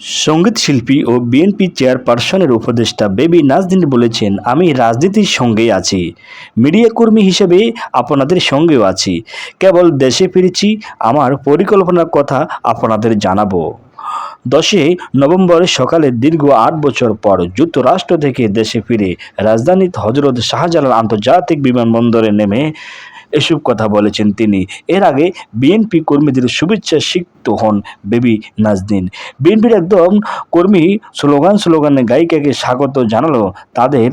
সংগীত শিল্পী ও বিএনপি চেয়ারপারসনের উপদেষ্টা বেবি নাজদিন বলেছেন, আমি রাজনীতির সঙ্গেই আছি। মিডিয়া কর্মী হিসেবে আপনাদের সঙ্গেও আছি। কেবল দেশে ফিরেছি, আমার পরিকল্পনার কথা আপনাদের জানাব। দশে নভেম্বর সকালে দীর্ঘ আট বছর পর যুক্তরাষ্ট্র থেকে দেশে ফিরে রাজধানী হজরত শাহজালাল আন্তর্জাতিক বিমানবন্দরে নেমে এসব কথা বলেছেন তিনি। এর আগে বিএনপি কর্মীদের শুভেচ্ছা সিক্ত হন বেবি নাজদিন বিএনপির একদম কর্মী স্লোগান স্লোগানে গায়িকাকে স্বাগত জানালো তাদের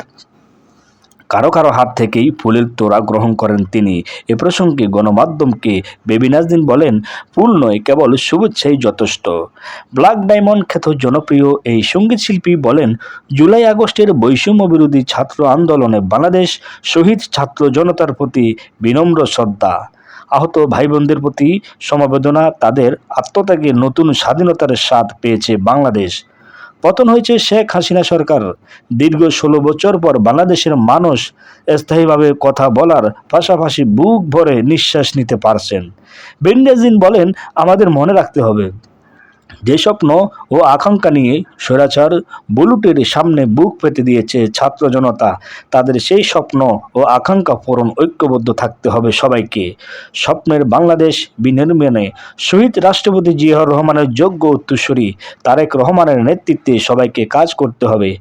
কারও কারও হাত থেকেই ফুলের তোড়া গ্রহণ করেন তিনি। এ প্রসঙ্গে গণমাধ্যমকে বেবি নাজদিন বলেন, ফুল নয়, কেবল শুভেচ্ছাই যথেষ্ট। ব্ল্যাক ডায়মন্ড খ্যাত জনপ্রিয় এই সংগীত শিল্পী বলেন, জুলাই আগস্টের বৈষম্য বিরোধী ছাত্র আন্দোলনে বাংলাদেশ শহীদ ছাত্র জনতার প্রতি বিনম্র শ্রদ্ধা। আহত ভাই বোনদের প্রতি সমবেদনা, তাদের আত্মত্যাগে নতুন স্বাধীনতার স্বাদ পেয়েছে বাংলাদেশ। পতন হয়েছে শেখ হাসিনা সরকার। দীর্ঘ ষোলো বছর পর বাংলাদেশের মানুষ স্থায়ীভাবে কথা বলার পাশাপাশি বুক ভরে নিঃশ্বাস নিতে পারছেন। বেন্ডাজিন বলেন, আমাদের মনে রাখতে হবে যে স্বপ্ন ও আকাঙ্ক্ষা নিয়ে স্বৈরাচার বুলুটের সামনে বুক পেতে দিয়েছে ছাত্র জনতা। তাদের সেই স্বপ্ন ও আকাঙ্ক্ষা পূরণ ঐক্যবদ্ধ থাকতে হবে সবাইকে। স্বপ্নের বাংলাদেশ বিনির্মাণে শহীদ রাষ্ট্রপতি জিয়াউর রহমানের যোগ্য উত্তরসূরি তারেক রহমানের নেতৃত্বে সবাইকে কাজ করতে হবে।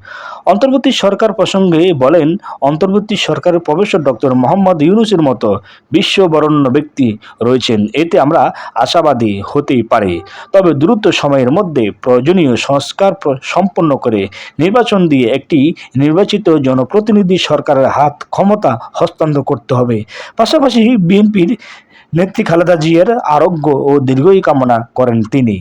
অন্তর্বর্তী সরকার প্রসঙ্গে বলেন, অন্তর্বর্তী সরকারের প্রফেসর ডক্টর মোহাম্মদ ইউনুসের মতো বিশ্ববরণ্য ব্যক্তি রয়েছেন। এতে আমরা আশাবাদী হতেই পারে। তবে দ্রুত সময়ের মধ্যে প্রয়োজনীয় সংস্কার সম্পন্ন করে নির্বাচন দিয়ে একটি নির্বাচিত জনপ্রতিনিধি সরকারের হাত ক্ষমতা হস্তান্তর করতে হবে। পাশাপাশি বিএনপির নেত্রী খালেদা জিয়ার আরোগ্য ও দীর্ঘই কামনা করেন তিনি।